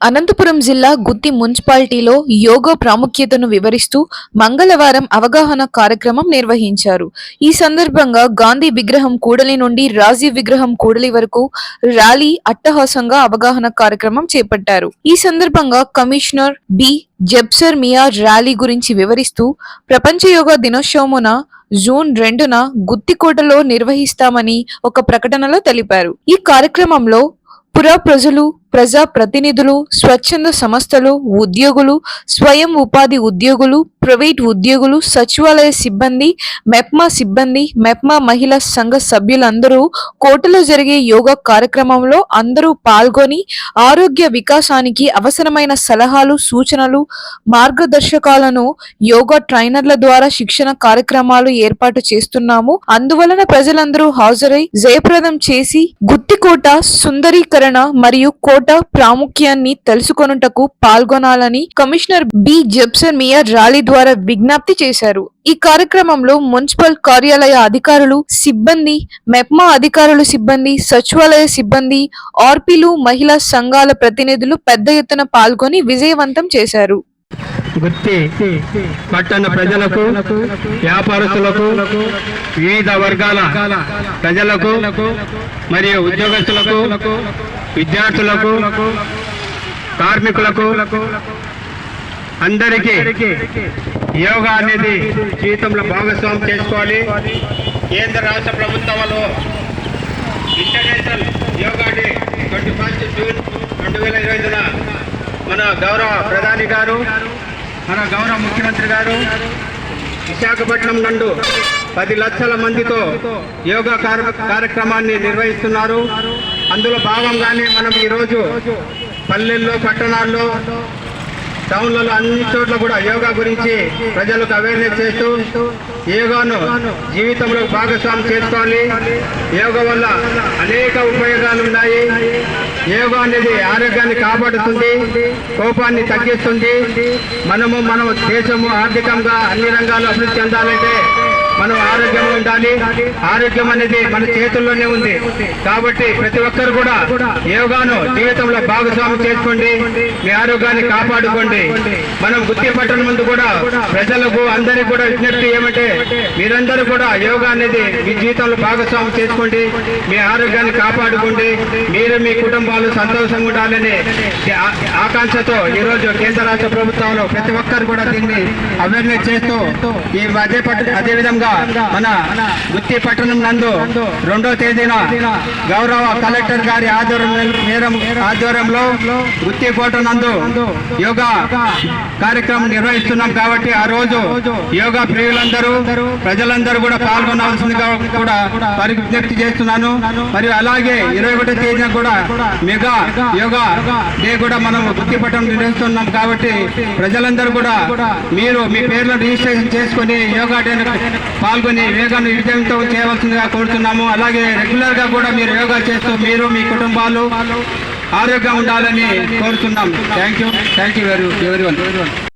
అనంతపురం జిల్లా గుత్తి మున్సిపాలిటీలో యోగా ప్రాముఖ్యతను వివరిస్తూ మంగళవారం అవగాహన కార్యక్రమం నిర్వహించారు. ఈ సందర్భంగా గాంధీ విగ్రహం కూడలి నుండి రాజీవ్ విగ్రహం కూడలి వరకు ర్యాలీ అట్టహాసంగా అవగాహన కార్యక్రమం చేపట్టారు. ఈ సందర్భంగా కమిషనర్ బి. జెబ్సర్ మియా ర్యాలీ గురించి వివరిస్తూ ప్రపంచ యోగా దినోత్సవమున జూన్ రెండున గుత్తికోటలో నిర్వహిస్తామని ఒక ప్రకటనలో తెలిపారు. ఈ కార్యక్రమంలో పుర ప్రజలు ప్రజా ప్రతినిధులు స్వచ్ఛంద సంస్థలు ఉద్యోగులు స్వయం ఉపాధి ఉద్యోగులు ప్రైవేట్ ఉద్యోగులు సచివాలయ సిబ్బంది మెప్మా సిబ్బంది మెప్మా మహిళా సంఘ సభ్యులందరూ కోటలో జరిగే యోగా కార్యక్రమంలో అందరూ పాల్గొని ఆరోగ్య వికాసానికి అవసరమైన సలహాలు సూచనలు మార్గదర్శకాలను యోగా ట్రైనర్ల ద్వారా శిక్షణ కార్యక్రమాలు ఏర్పాటు చేస్తున్నాము. అందువలన ప్రజలందరూ హాజరై జయప్రదం చేసి గుత్తికోట సుందరీకరణ మరియు కో కోట ప్రాముఖ్యాన్ని తెలుసుకొనుటకు పాల్గొనాలని కమిషనర్ బి. జెబ్సన్ మియర్ ర్యాలీ ద్వారా విజ్ఞప్తి చేశారు. ఈ కార్యక్రమంలో మున్సిపల్ కార్యాలయ అధికారులు సిబ్బంది మెప్మా అధికారులు సిబ్బంది సచివాలయ సిబ్బంది ఆర్పీలు మహిళా సంఘాల ప్రతినిధులు పెద్ద ఎత్తున పాల్గొని విజయవంతం చేశారు. గుర్తి పట్టణ ప్రజలకు వ్యాపారస్తులకు వివిధ వర్గాల ప్రజలకు మరియు ఉద్యోగస్తులకు విద్యార్థులకు కార్మికులకు అందరికీ యోగా అనేది జీవితంలో భాగస్వామ్యం చేసుకోవాలి. కేంద్ర రాష్ట్ర ప్రభుత్వాలు International Yoga Day twenty first June రెండు వేల ఇరవై ఐదున మన గౌరవ ప్రధాని గారు మన గౌరవ ముఖ్యమంత్రి గారు విశాఖపట్నం నుండి పది లక్షల మందితో యోగా కార్యక్రమాన్ని నిర్వహిస్తున్నారు. అందులో భాగంగానే మనం ఈరోజు పల్లెల్లో పట్టణాల్లో టౌన్లలో అన్ని చోట్ల కూడా యోగా గురించి ప్రజలకు అవేర్నెస్ చేస్తూ యోగాను జీవితంలో భాగస్వామి చేసుకోవాలి. యోగా వల్ల అనేక ఉపయోగాలు ఉన్నాయి. యోగా అనేది ఆరోగ్యాన్ని కాపాడుతుంది కోపాన్ని తగ్గిస్తుంది. మనము మన దేశము ఆర్థికంగా అన్ని రంగాల్లో అభివృద్ధి చెందాలంటే మనం ఆరోగ్యంగా ఉండాలి. ఆరోగ్యం అనేది మన చేతుల్లోనే ఉంది. కాబట్టి ప్రతి ఒక్కరు కూడా యోగాను జీవితంలో భాగస్వామి చేసుకోండి. మీ ఆరోగ్యాన్ని కాపాడుకోండి. మనం గుత్తి పట్టణం ముందు కూడా ప్రజలకు అందరికీ కూడా విజ్ఞప్తి ఏమంటే మీరందరూ కూడా యోగా అనేది మీ జీవితంలో భాగస్వామి చేసుకోండి. మీ ఆరోగ్యాన్ని కాపాడుకోండి. మీరు మీ కుటుంబాలు సంతోషంగా ఉండాలని ఆకాంక్షతో ఈ రోజు కేంద్ర రాష్ట్ర ప్రభుత్వంలో ప్రతి ఒక్కరు కూడా దీన్ని అవేర్నెస్ చేస్తూ ఈ అదే అదేవిధంగా అదే విధంగా మన గుత్తి పట్టణం నందు రెండో తేదీన గౌరవ కలెక్టర్ గారి ఆధ్వర్యం ఆధ్వర్యంలో గుత్తి కోట నందు యోగా కార్యక్రమం నిర్వహిస్తున్నాం కాబట్టి ఆ రోజు యోగా ప్రియులందరూ ప్రజలందరూ కూడా పాల్గొనవలసిందిగా కూడా వారికి విజ్ఞప్తి చేస్తున్నాను. మరియు అలాగే ఇరవై ఒకటో తేదీన కూడా మెగా యోగా డే కూడా మనం గుర్తిపట్టం నిర్వహిస్తున్నాం కాబట్టి ప్రజలందరూ కూడా మీరు మీ పేర్లను రిజిస్ట్రేషన్ చేసుకుని యోగా డే పాల్గొని యోగాను విజయంతో చేయవలసిందిగా కోరుతున్నాము. అలాగే రెగ్యులర్గా కూడా మీరు యోగా చేస్తూ మీరు మీ కుటుంబాలు ఆరోగ్యంగా ఉండాలని కోరుతున్నాం. Thank you thank you very very one